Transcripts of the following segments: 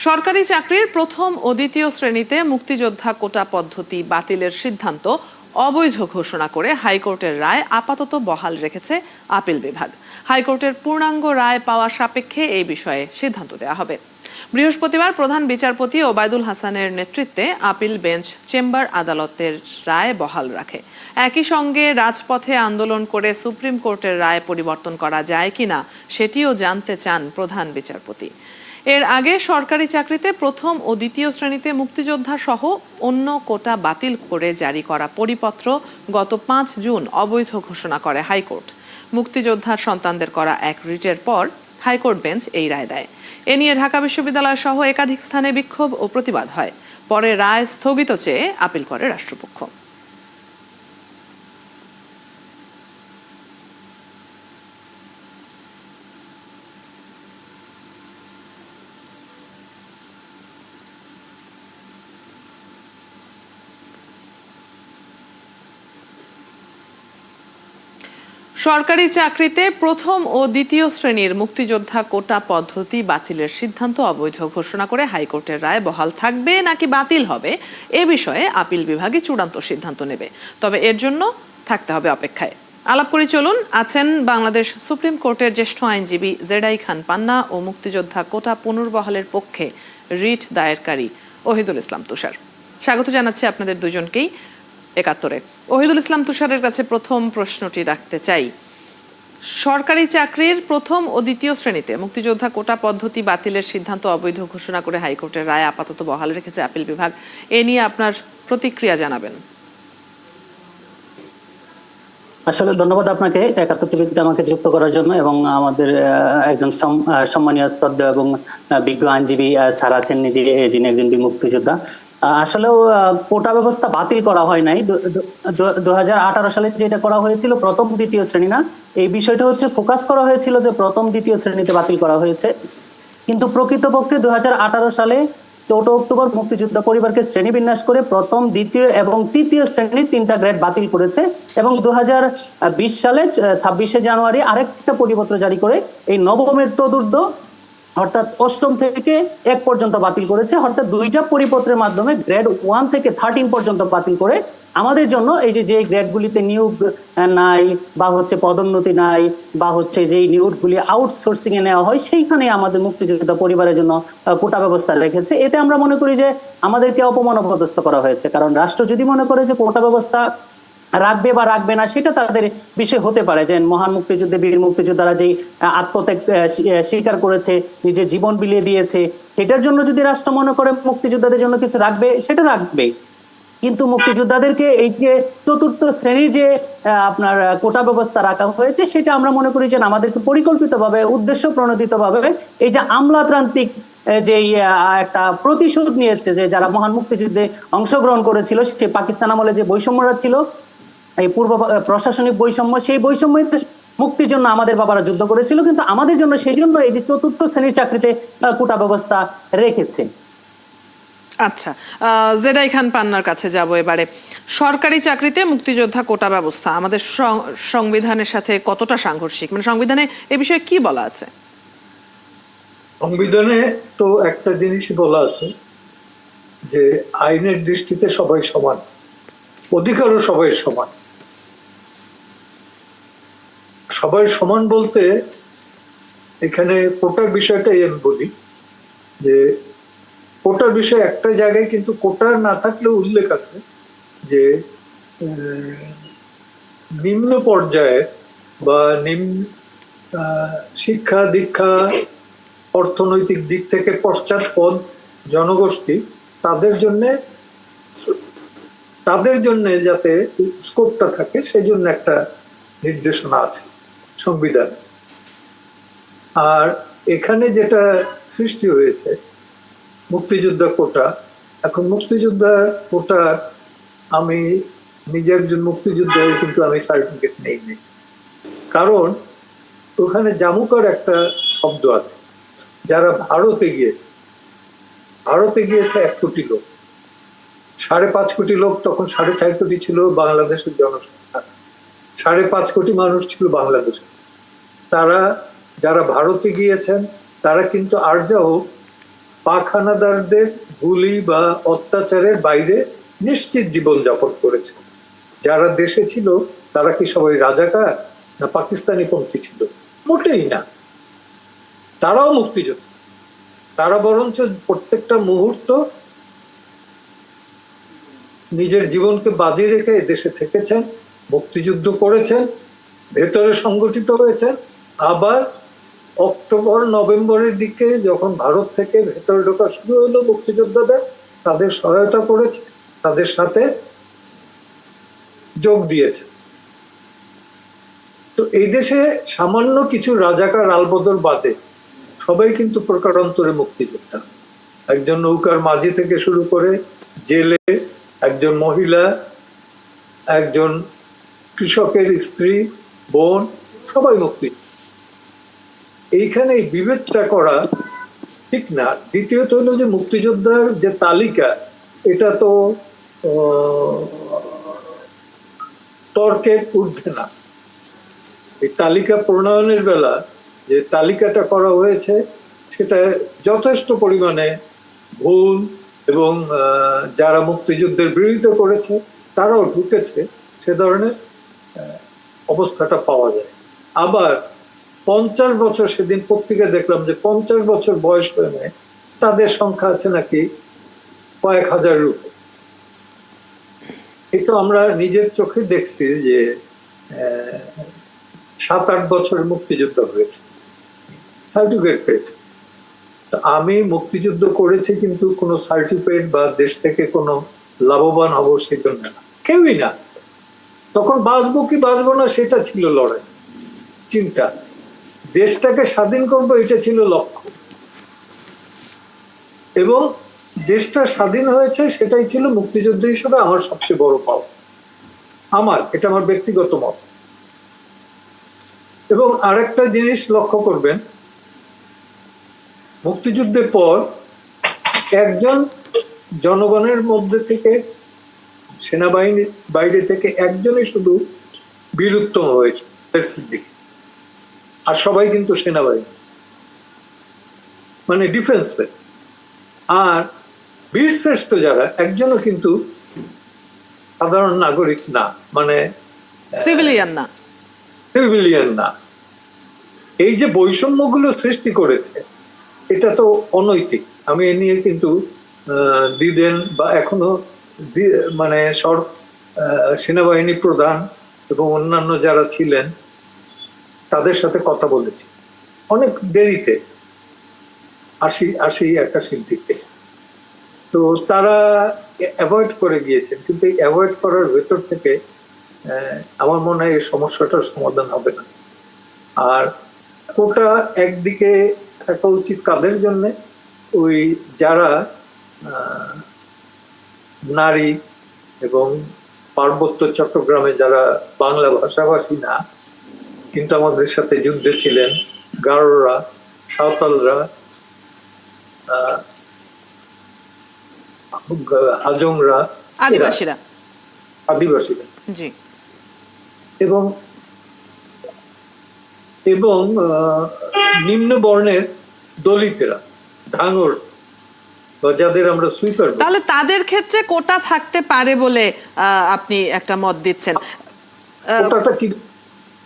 সরকারি চাকরির প্রথম ও দ্বিতীয় শ্রেণীতে মুক্তিযোদ্ধা কোটা পদ্ধতি বাতিলের সিদ্ধান্ত অবৈধ ঘোষণা করে হাইকোর্টের রায় আপাতত বহাল রেখেছে আপিল বিভাগ। হাইকোর্টের পূর্ণাঙ্গ রায় পাওয়া সাপেক্ষে এই বিষয়ে সিদ্ধান্ত দেওয়া হবে। বৃহস্পতিবার প্রধান বিচারপতি ওবায়দুল হাসানের নেতৃত্বে আপিল বেঞ্চ চেম্বার আদালতের রায় বহাল রাখে। একই সঙ্গে রাজপথে আন্দোলন করে সুপ্রিম কোর্টের রায় পরিবর্তন করা যায় কিনা সেটিও জানতে চান প্রধান বিচারপতি। এর আগে সরকারি চাকরিতে প্রথম ও দ্বিতীয় শ্রেণীতে মুক্তিযোদ্ধা সহ অন্য কোটা বাতিল করে জারি করা পরিপত্র গত পাঁচ জুন অবৈধ ঘোষণা করে হাইকোর্ট। মুক্তিযোদ্ধার সন্তানদের করা এক রিটের পর হাইকোর্ট বেঞ্চ এই রায় দেয়। এ নিয়ে ঢাকা বিশ্ববিদ্যালয় সহ একাধিক স্থানে বিক্ষোভ ও প্রতিবাদ হয়। পরে রায় স্থগিত চেয়ে আপিল করে রাষ্ট্রপক্ষ। সরকারি চাকরিতে প্রথম ও দ্বিতীয় শ্রেণির মুক্তিযোদ্ধা কোটা পদ্ধতি বাতিলের সিদ্ধান্ত অবৈধ ঘোষণা করে হাইকোর্টের রায় বহাল থাকবে নাকি বাতিল হবে, এ বিষয়ে আপিল বিভাগে চূড়ান্ত সিদ্ধান্ত নেবে। তবে এর জন্য থাকতে হবে অপেক্ষায়। আলাপ করি, চলুন। আছেন বাংলাদেশ সুপ্রিম কোর্টের জ্যেষ্ঠ আইনজীবী জেডাই খান পান্না ও মুক্তিযোদ্ধা কোটা পুনর্বহালের পক্ষে রিট দায়েরকারী ওহিদুল ইসলাম তুষার। স্বাগত জানাচ্ছি আপনাদের দুজনকেই। একাত্তরে। ওহিদুল ইসলাম তুষারের কাছে প্রথম প্রশ্নটি রাখতে চাই। সরকারি চাকরির প্রথম ও দ্বিতীয় শ্রেণীতে মুক্তিযোদ্ধা কোটা পদ্ধতি বাতিলের সিদ্ধান্ত অবৈধ ঘোষণা করে হাইকোর্টের রায় আপাতত বহাল রেখেছে আপিল বিভাগ। এ নিয়ে আপনার প্রতিক্রিয়া জানাবেন। আসলে ধন্যবাদ আপনাকে একাত্তর টিভিতে আমাকে যুক্ত করার জন্য এবং আমাদের একজন সম্মানীয় শ্রদ্ধা এবং বিজ্ঞ আইনজীবী স্যার আছেন নিজে যিনি একজন বীর মুক্তিযোদ্ধা। আহ, আসলেও কোটা ব্যবস্থা বাতিল করা হয় নাই। দু হাজার আঠারো সালে যেটা করা হয়েছিল, প্রথম দ্বিতীয় শ্রেণি না? এই বিষয়টা হচ্ছে ফোকাস করা হয়েছিল যে প্রথম দ্বিতীয় শ্রেণীতে বাতিল করা হয়েছে। কিন্তু প্রকৃতপক্ষে দুহাজার আঠারো সালে চৌঠা অক্টোবর মুক্তিযোদ্ধা পরিবারকে শ্রেণীবিন্যাস করে প্রথম, দ্বিতীয় এবং তৃতীয় শ্রেণির তিনটা গ্রেড বাতিল করেছে এবং দু হাজার বিশ সালে, ছাব্বিশে জানুয়ারি আরেকটা পরিপত্র জারি করে এই নবমের চতুর্থ অর্থাৎ অষ্টম থেকে এক পর্যন্ত বাতিল করেছে, অর্থাৎ দুইটা পরিপত্রের মাধ্যমে গ্রেড ওয়ান থেকে থার্টিন পর্যন্ত বাতিল করে। আমাদের জন্য এই যে যে গ্রেডগুলিতে নিয়োগ নাই, বা হচ্ছে পদোন্নতি নাই, বা হচ্ছে যেই নিয়োগগুলি আউটসোর্সিং এ নেওয়া হয়, সেইখানে আমাদের মুক্তিযোদ্ধা পরিবারের জন্য কোটা ব্যবস্থা রেখেছে। এতে আমরা মনে করি যে, আমাদেরকে অপমানপদস্থ করা হয়েছে। কারণ রাষ্ট্র যদি মনে করে যে, কোটা ব্যবস্থা রাখবে বা রাখবে না, সেটা তাদের বিষয় হতে পারে। যে মহান মুক্তিযুদ্ধে, বীর মুক্তিযোদ্ধারা যেই আত্মত্যাগ স্বীকার করেছে, নিজের জীবন বিলিয়ে দিয়েছে, এটার জন্য যদি রাষ্ট্র মনে করে মুক্তিযোদ্ধাদের জন্য কিছু রাখবে, সেটা রাখবে। কিন্তু মুক্তিযোদ্ধাদেরকে এই যে চতুর্থ শ্রেণির যে আপনার কোটা ব্যবস্থা রাখা হয়েছে, সেটা আমরা মনে করি যে আমাদেরকে পরিকল্পিতভাবে উদ্দেশ্য প্রণোদিতভাবে এই যে আমলাতান্ত্রিক যে একটা প্রতিশোধ নিয়েছে যে যারা মহান মুক্তিযুদ্ধে অংশগ্রহণ করেছিল, সে পাকিস্তান আমলে যে বৈষম্যরা ছিল এই পূর্ব প্রশাসনিক বৈষম্য সেই বৈষম্যের মুক্তির জন্য আমাদের বাবারা যুদ্ধ করেছিল কিন্তু আমাদের জন্য সেই জন্য এই যে চতুর্থ শ্রেণির চাকরিতে কোটা ব্যবস্থা রেখেছে। আচ্ছা আহ, জেডাই খান পান্নার কাছে যাব এবারে। সরকারি চাকরিতে মুক্তিযোদ্ধা কোটা ব্যবস্থা আমাদের সংবিধানের সাথে কতটা সাংঘর্ষিক? মানে সংবিধানে এ বিষয়ে কি বলা আছে? সংবিধানে তো একটা জিনিসই বলা আছে যে আইনের দৃষ্টিতে সবাই সমান অধিকারও সবাই সমান। সবাই সমান বলতে এখানে কোটার বিষয়টাই আমি বলি, যে কোটার বিষয় একটা জায়গায় কিন্তু কোটার না থাকলেও উল্লেখ আছে যে নিম্ন পর্যায়ে বা নিম্ন শিক্ষা, দীক্ষা, অর্থনৈতিক দিক থেকে পশ্চাৎপদ জনগোষ্ঠী, তাদের জন্য তাদের জন্য যাতে স্কোপটা থাকে সেই জন্য একটা নির্দেশনা আছে। সংবিধান। আর এখানে যেটা সৃষ্টি হয়েছে, মুক্তিযোদ্ধা কোটা, এখন মুক্তিযোদ্ধার কোটার আমি নিজে একজন মুক্তিযোদ্ধা, কিন্তু আমি সার্টিফিকেট নেই নেই। কারণ ওখানে জামুকার একটা শব্দ আছে, যারা ভারতে গিয়েছে ভারতে গিয়েছে এক কোটি লোক। সাড়ে পাঁচ কোটি লোক, তখন সাড়ে চার কোটি ছিল বাংলাদেশের জনসংখ্যা। সাড়ে পাঁচ কোটি মানুষ ছিল বাংলাদেশে। তারা, যারা ভারতে গিয়েছেন, তারা কিন্তু আর যা হোক পাক হানাদারদের গুলি বা অত্যাচারের বাইরে নিশ্চিত জীবনযাপন করেছে। যারা দেশে ছিল, তারা কি সবাই রাজাকার না পাকিস্তানি পন্থী ছিল? মোটেই না। তারাও মুক্তিযোদ্ধা। তারা বরঞ্চ প্রত্যেকটা মুহূর্ত নিজের জীবনকে বাজি রেখে দেশে থেকেছেন। মুক্তিযুদ্ধ করেছেন, ভেতরে সংগঠিত হয়েছেন। আবার অক্টোবর, নভেম্বরের দিকে যখন ভারত থেকে ভেতরে ঢোকা শুরু হলো মুক্তিযোদ্ধাদের, তাদের সহায়তা করেছে, তাদের সাথে যোগ দিয়েছে। তো এই দেশে সামান্য কিছু রাজাকার আলবদর বাদে সবাই কিন্তু প্রকারান্তরে মুক্তিযোদ্ধা। একজন নৌকার মাঝি থেকে শুরু করে জেলে, একজন মহিলা, একজন কৃষকের স্ত্রী, বোন, সবাই মুক্তি। এইখানে এই বিভেদটা করা ঠিক না। দ্বিতীয়ত হলো যে মুক্তিযোদ্ধার যে তালিকা, এটা তো তর্কের ঊর্ধ্বে না। এই তালিকা প্রণয়নের বেলা যে তালিকাটা করা হয়েছে, সেটা যথেষ্ট পরিমাণে ভুল এবং যারা মুক্তিযুদ্ধের বিরোধিতা করেছে, তারাও ঢুকেছে সে ধরনের অবস্থাটা পাওয়া যায়। আবার পঞ্চাশ বছর সেদিন পত্রিকা দেখলাম যে পঞ্চাশ বছর বয়স হয়ে তাদের সংখ্যা আছে নাকি কয়েক হাজার রূপে এটা আমরা নিজের চোখে দেখছি যে সাত আট বছর মুক্তিযুদ্ধ হয়েছে সার্টিফিকেট পেয়েছে। আমি মুক্তিযুদ্ধ করেছি কিন্তু কোনো সার্টিফিকেট বা দেশ থেকে কোনো লাভবান হব সেই জন্য না। কেউই না। তখন বাঁচবো কি বাঁচবো না সেটা ছিল লড়াই, চিন্তা। দেশটাকে স্বাধীন করব এটা ছিল লক্ষ্য। এবং দেশটা স্বাধীন হয়েছে সেটাই ছিল মুক্তিযুদ্ধ হিসেবে আমার সবচেয়ে বড় পাওয়া। আমার, এটা আমার ব্যক্তিগত মত। এবং আরেকটা জিনিস লক্ষ্য করবেন, মুক্তিযুদ্ধের পর একজন জনগণের মধ্যে থেকে সেনাবাহিনীর বাইরে থেকে একজনই শুধু বীরুত্তম হয়েছে সিদ্দিকী। আর সবাই কিন্তু সেনাবাহিনী। মানে ডিফেন্সে। আর বীরশ্রেষ্ঠ যারা একজনও কিন্তু সাধারণ নাগরিক না মানে সিভিলিয়ান না। সিভিলিয়ান না। এই যে বৈষম্যগুলো সৃষ্টি করেছে এটা তো অনৈতিক। আমি এ নিয়ে কিন্তু দিদেন বা এখনও মানে সর সেনাবাহিনী প্রধান এবং অন্যান্য যারা ছিলেন, তাদের সাথে কথা বলেছি। অনেক দেরিতে, আশি আশি একাশির দিকে তো তারা অ্যাভয়েড করে গিয়েছেন, কিন্তু এই অ্যাভয়েড করার ভেতর থেকে আমার মনে হয় এই সমস্যাটার সমাধান হবে না। আর কোটা একদিকে থাকা উচিত কাদের জন্যে? ওই যারা নারী এবং পার্বত্য চট্টগ্রামে যারা বাংলা ভাষাভাষী না কিন্তু আমাদের সাথে যুদ্ধে ছিলেন গারোরা সাঁওতালরা আহ, হাজংরা আদিবাসীরা। আদিবাসীরা। জি। এবং এবং নিম্ন বর্ণের দলিতেরা ধাঙর বা যাদের আমরা সুইপার তাহলে তাদের ক্ষেত্রে কোটা থাকতে পারে বলে আপনি একটা মত দিচ্ছেন। ওটাটা কি?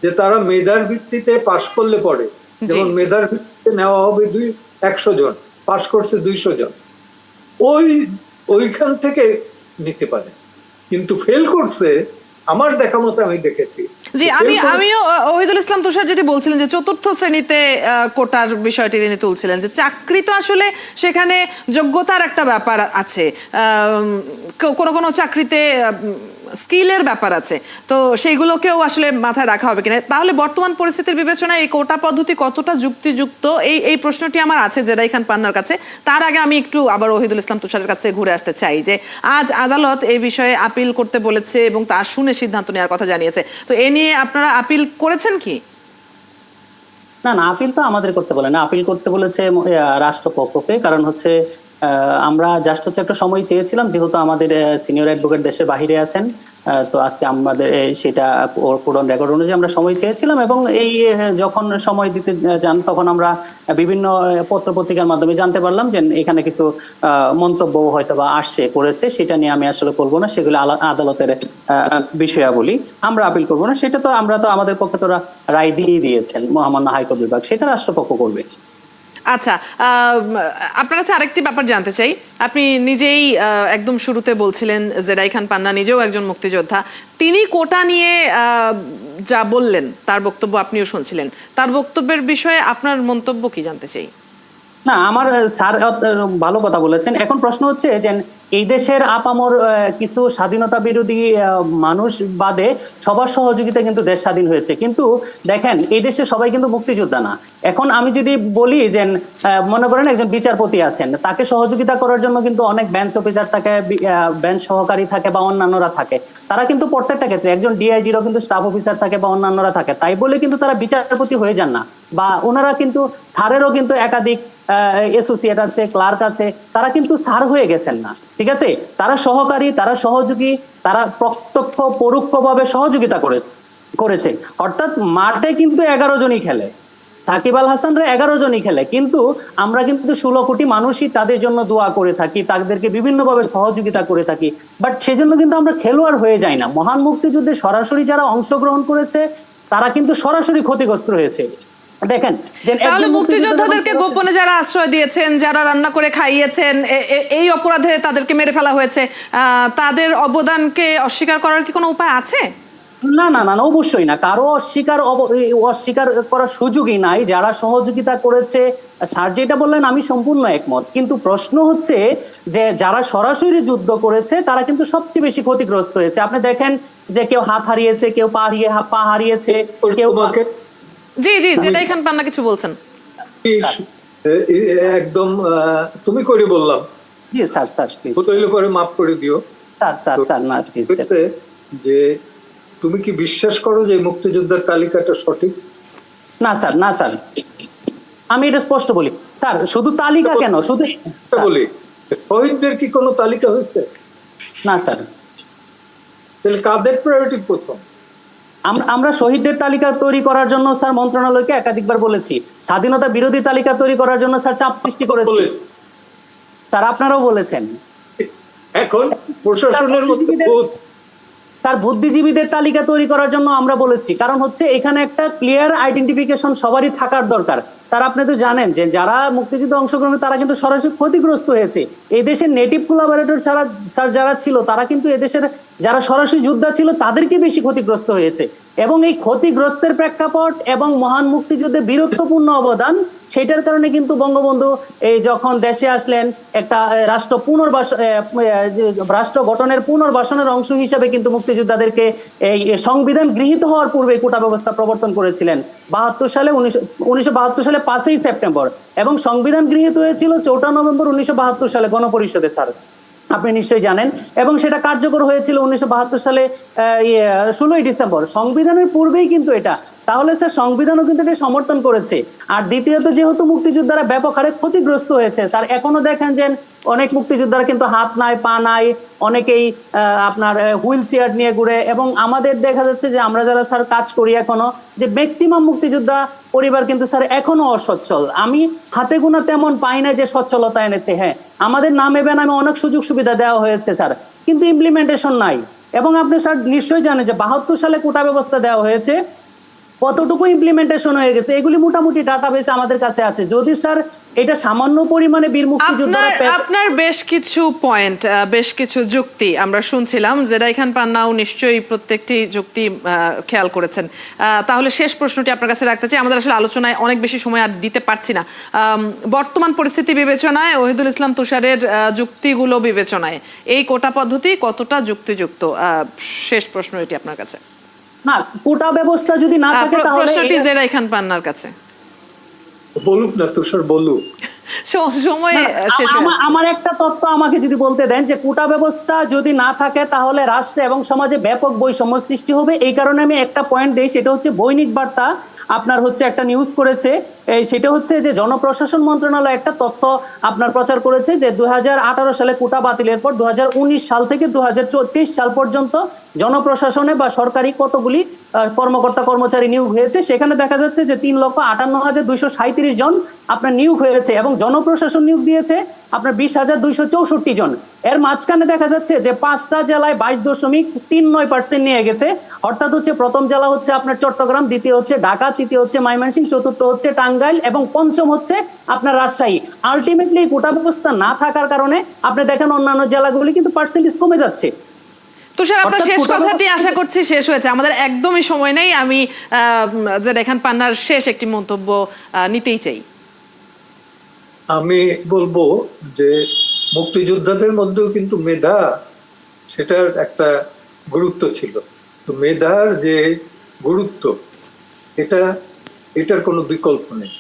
যে তারা মেধার ভিত্তিতে পাশ করলে পরে। যেমন মেধার ভিত্তিতে নেওয়া হবে দুই একশো জন পাশ করছে দুইশো জন। ওই ওইখান থেকে নিতে পারে। কিন্তু ফেল করছে আমার দেখা মতো আমি দেখেছি। জি আমি আমিও ওহিদুল ইসলাম তুষার যেটি বলছিলেন যে চতুর্থ শ্রেণীতে আহ, কোটার বিষয়টি তিনি তুলছিলেন যে চাকরি তো আসলে সেখানে যোগ্যতার একটা ব্যাপার আছে। কোনো কোনো চাকরিতে স্কিলের ব্যাপার আছে। তো সেইগুলোকেও আসলে মাথায় রাখা হবে কিনা। তাহলে বর্তমান পরিস্থিতির বিবেচনায় এই কোটা পদ্ধতি কতটা যুক্তিযুক্ত? এই এই প্রশ্নটি আমার আছে জেরাই খান পান্নার কাছে। তার আগে আমি একটু আবার ওহিদুল ইসলাম তুষারের কাছে ঘুরে আসতে চাই যে, আজ আদালত এই বিষয়ে আপিল করতে বলেছে এবং তা শুনে সিদ্ধান্ত নেওয়ার কথা জানিয়েছে। তো এ নিয়ে আপনারা আপিল করেছেন কি? না না, আপিল তো আমাদের করতে বলে না। আপিল করতে বলেছে রাষ্ট্রপক্ষকে। কারণ হচ্ছে আমরা জাস্ট হচ্ছে একটা সময় চেয়েছিলাম, যেহেতু আমাদের সিনিয়র অ্যাডভোকেট দেশের বাহিরে আছেন তো আজকে আমাদের সেটা পুরন রেকর্ড অনুযায়ী আমরা সময় চেয়েছিলাম এবং এই যখন সময় দিতে যান, তখন আমরা বিভিন্ন পত্র পত্রিকার মাধ্যমে জানতে পারলাম যে এখানে কিছু মন্তব্য হয়তো বা আসছে, করেছে, সেটা নিয়ে আমি আসলে করব না, সেগুলো আদালতের বিষয়াবলী আমরা আপিল করব না, সেটা তো আমরা তো আমাদের পক্ষে তোরা রায় দিয়ে দিয়েছেন মহামান্য হাইকোর্ট বিভাগ, সেটা রাষ্ট্রপক্ষ করবে। আচ্ছা আপনার কাছে আরেকটি ব্যাপার জানতে চাই। আপনি নিজেই একদম শুরুতে বলছিলেন জেডাই খান পান্না, নিজেও একজন মুক্তিযোদ্ধা। তিনি কোটা নিয়ে যা বললেন, তার বক্তব্য আপনিও শুনছিলেন। তার বক্তব্যের বিষয়ে আপনার মন্তব্য কি জানতে চাই? না, আমার স্যার ভালো কথা বলেছেন। এখন প্রশ্ন হচ্ছে যে, এই দেশের আপামর কিছু স্বাধীনতা বিরোধী মানুষ বাদে সবার সহযোগিতা কিন্তু দেশ স্বাধীন হয়েছে। কিন্তু দেখেন, এই দেশে সবাই কিন্তু মুক্তিযোদ্ধা না। এখন আমি যদি বলি যে মনে করেন একজন বিচারপতি আছেন, তাকে সহযোগিতা করার জন্য কিন্তু অনেক বেঞ্চ অফিসার থাকে বেঞ্চ সহকারী থাকে বা অন্যান্যরা থাকে। তারা কিন্তু প্রত্যেকটা ক্ষেত্রে, একজন ডিআইজিরও কিন্তু স্টাফ অফিসার থাকে বা অন্যান্যরা থাকে। তাই বলে কিন্তু তারা বিচারপতি হয়ে যান না। বা ওনারা কিন্তু থারেরও কিন্তু একাধিক অ্যাসোসিয়েট আছে ক্লার্ক আছে, তারা কিন্তু স্যার হয়ে গেছেন না, ঠিক আছে? তারা সহকারী, তারা সহযোগী, তারা প্রত্যক্ষ, পরোক্ষভাবে সহযোগিতা করে, করেছে। অর্থাৎ মাঠে কিন্তু এগারো জনই খেলে। সাকিব আল হাসানরা এগারো জনই খেলে। কিন্তু আমরা কিন্তু ষোলো কোটি মানুষই তাদের জন্য দোয়া করে থাকি, তাদেরকে বিভিন্নভাবে সহযোগিতা করে থাকি। বাট সেজন্য কিন্তু আমরা খেলোয়াড় হয়ে যাই না। মহান মুক্তিযুদ্ধে সরাসরি যারা অংশগ্রহণ করেছে, তারা কিন্তু সরাসরি ক্ষতিগ্রস্ত হয়েছে। দেখেন তাহলে মুক্তিযোদ্ধাদেরকে গোপনে যারা আশ্রয় দিয়েছেন যারা রান্না করে খাইয়েছেন এই অপরাধে তাদেরকে মেরে ফেলা হয়েছে তাদের অবদানকে অস্বীকার করার কি কোনো উপায় আছে? না না না অবশ্যই না। কারও অস্বীকার অস্বীকার করার সুযোগই নাই। যারা সহযোগিতা করেছে স্যার যেটা বললেন আমি সম্পূর্ণ একমত। কিন্তু প্রশ্ন হচ্ছে যে যারা সরাসরি যুদ্ধ করেছে তারা কিন্তু সবচেয়ে বেশি ক্ষতিগ্রস্ত হয়েছে। আপনি দেখেন যে কেউ হাত হারিয়েছে কেউ পা হারিয়ে পা হারিয়েছে কেউ জি জি যেটাই খান পান্না কিছু বলছেন। একদম আহ, তুমি করে বললাম। জি স্যার স্যার হইলে পরে মাফ করে দিও। স্যার স্যার স্যার প্লিজ যে তুমি কি বিশ্বাস করো যে মুক্তিযোদ্ধার তালিকাটা সঠিক? না স্যার না স্যার। আমি এটা স্পষ্ট বলি। স্যার শুধু তালিকা কেন? শুধু বলি। শহীদদের কি কোনো তালিকা হয়েছে না স্যার। তাহলে কাদের প্রায়োরিটি প্রথম? আমরা শহীদদের তালিকা তৈরি করার জন্য স্যার মন্ত্রণালয়কে একাধিকবার বলেছি। স্বাধীনতা বিরোধী তালিকা তৈরি করার জন্য স্যার চাপ সৃষ্টি করেছি। স্যার আপনারাও বলেছেন। এখন প্রশাসনের মধ্যে তার বুদ্ধিজীবীদের তালিকা তৈরি করার জন্য আমরা বলেছি। কারণ হচ্ছে এখানে একটা ক্লিয়ার আইডেন্টিফিকেশন সবারই থাকার দরকার। তারা আপনি তো জানেন যে যারা মুক্তিযুদ্ধে অংশগ্রহণ তারা কিন্তু সরাসরি ক্ষতিগ্রস্ত হয়েছে। এই দেশের নেটিভ কোলাবোরেটর ছাড়া স্যার যারা ছিল, তারা কিন্তু এদেশের যারা সরাসরি যোদ্ধা ছিল, তাদেরকে বেশি ক্ষতিগ্রস্ত হয়েছে। এবং এই ক্ষতিগ্রস্তের প্রেক্ষাপট এবং মহান মুক্তিযুদ্ধে বীরত্বপূর্ণ অবদান, সেটার কারণে কিন্তু বঙ্গবন্ধু এই যখন দেশে আসলেন, একটা রাষ্ট্র পুনর্বাস রাষ্ট্র গঠনের পুনর্বাসনের অংশ হিসাবে কিন্তু মুক্তিযোদ্ধাদেরকে এই সংবিধান গৃহীত হওয়ার পূর্বে কোটা ব্যবস্থা প্রবর্তন করেছিলেন। বাহাত্তর সালে উনিশশো বাহাত্তর সালে পাঁচই সেপ্টেম্বর এবং সংবিধান গৃহীত হয়েছিল চৌঠা নভেম্বর উনিশশো বাহাত্তর সালে গণপরিষদে, স্যার। আপনি নিশ্চয়ই জানেন। এবং সেটা কার্যকর হয়েছিল উনিশশো বাহাত্তর সালে ষোলোই ডিসেম্বর। সংবিধানের পূর্বেই কিন্তু এটা তাহলে স্যার সংবিধানও কিন্তু এটা সমর্থন করেছে। আর দ্বিতীয়ত, যেহেতু মুক্তিযোদ্ধারা ব্যাপক হারে ক্ষতিগ্রস্ত হয়েছে তার এখনও দেখেন যে অনেক মুক্তিযোদ্ধারা কিন্তু হাত নাই, পা নাই, অনেকেই আপনার হুইল চেয়ার নিয়ে ঘুরে এবং আমাদের দেখা যাচ্ছে যে আমরা যারা স্যার কাজ করি এখনও, যে ম্যাক্সিমাম মুক্তিযোদ্ধা পরিবার কিন্তু স্যার এখনও অসচ্ছল। আমি হাতে গোনা তেমন পাই না যে সচ্ছলতা এনেছে হ্যাঁ। আমাদের নামে বেনামে অনেক সুযোগ সুবিধা দেওয়া হয়েছে, স্যার, কিন্তু ইমপ্লিমেন্টেশন নাই। এবং আপনি স্যার নিশ্চয়ই জানেন যে বাহাত্তর সালে কোটা ব্যবস্থা দেওয়া হয়েছে কতটুকু ইমপ্লিমেন্টেশন হয়ে গেছে এগুলি মোটামুটি ডাটাবেস আমাদের কাছে আছে। যদি স্যার এটা সামান্য পরিমাণে বীর মুক্তিযোদ্ধারা আপনার বেশ কিছু পয়েন্ট বেশ কিছু যুক্তি আমরা শুনছিলাম যেটা খান পান্নাও নিশ্চয়ই প্রত্যেকটি যুক্তি খেয়াল করেছেন। তাহলে শেষ প্রশ্নটি আপনার কাছে রাখতে চাই আমাদের আসলে আলোচনায় অনেক বেশি সময় আর দিতে পারছি না। বর্তমান পরিস্থিতি বিবেচনায় ওহিদুল ইসলাম তুষারের যুক্তিগুলো বিবেচনায়। এই কোটা পদ্ধতি কতটা যুক্তিযুক্ত? আহ, শেষ প্রশ্ন এটি আপনার কাছে। না কোটা ব্যবস্থা যদি না থাকে তাহলে প্রশ্নটি খান পান্নার কাছে। বলুক না তুষার বলুক। আমার একটা তত্ত্ব আমাকে যদি বলতে দেন যে কোটা ব্যবস্থা যদি না থাকে তাহলে রাষ্ট্রে এবং সমাজে ব্যাপক বৈষম্য সৃষ্টি হবে। এই কারণে আমি একটা পয়েন্ট দেই সেটা হচ্ছে বৈনিক বার্তা আপনার হচ্ছে একটা নিউজ করেছে। সেটা হচ্ছে যে জনপ্রশাসন মন্ত্রণালয় একটা তথ্য আপনার প্রচার করেছে যে দু হাজার আঠারো সালে কোটা বাতিলের পর দু হাজার উনিশ সাল থেকে দু সাল পর্যন্ত জনপ্রশাসনে বা সরকারি কতগুলি কর্মকর্তা কর্মচারী নিয়োগ হয়েছে, সেখানে দেখা যাচ্ছে যে তিন লক্ষ আটান্ন হাজার দুইশো সাঁত্রিশ জন আপনার নিয়োগ হয়েছে এবং জনপ্রশাসন নিয়োগ দিয়েছে আপনার বিশ হাজার দুইশো চৌষট্টি জন। এর মাঝখানে দেখা যাচ্ছে যে পাঁচটা জেলায় বাইশ দশমিক তিন নয় পার্সেন্ট নিয়ে গেছে। অর্থাৎ হচ্ছে প্রথম জেলা হচ্ছে আপনার চট্টগ্রাম, দ্বিতীয় হচ্ছে ঢাকা, তৃতীয় হচ্ছে ময়মনসিংহ, চতুর্থ হচ্ছে টাঙ্গাইল এবং পঞ্চম হচ্ছে আপনার রাজশাহী। আলটিমেটলি কোটা ব্যবস্থা না থাকার কারণে আপনি দেখেন অন্যান্য জেলাগুলি কিন্তু পার্সেন্টেজ কমে যাচ্ছে। তুষার আপনার শেষ কথাটি আশা করছি শেষ হয়েছে। আমাদের একদমই সময় নেই। আমি যে রেখান পান্নার শেষ একটি মন্তব্য নিতেই চাই। আমি বলব যে মুক্তিযোদ্ধাদের মধ্যেও কিন্তু মেধা সেটার একটা গুরুত্ব ছিল। তো মেধার যে গুরুত্ব এটা এটার কোনো বিকল্প নেই।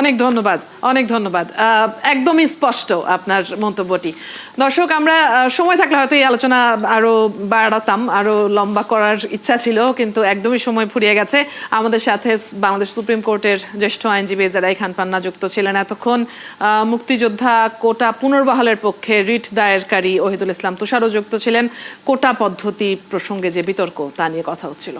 অনেক ধন্যবাদ অনেক ধন্যবাদ। একদমই স্পষ্ট আপনার মন্তব্যটি। দর্শক, আমরা সময় থাকলে হয়তো এই আলোচনা আরও বাড়াতাম আরও লম্বা করার ইচ্ছা ছিল, কিন্তু একদমই সময় ফুরিয়ে গেছে। আমাদের সাথে বাংলাদেশ সুপ্রিম কোর্টের জ্যেষ্ঠ আইনজীবী জেরাই খান পান্না যুক্ত ছিলেন এতক্ষণ। মুক্তিযোদ্ধা কোটা পুনর্বহালের পক্ষে রিট দায়েরকারী ওহিদুল ইসলাম তুষারও যুক্ত ছিলেন। কোটা পদ্ধতি প্রসঙ্গে যে বিতর্ক, তা নিয়ে কথা হচ্ছিল।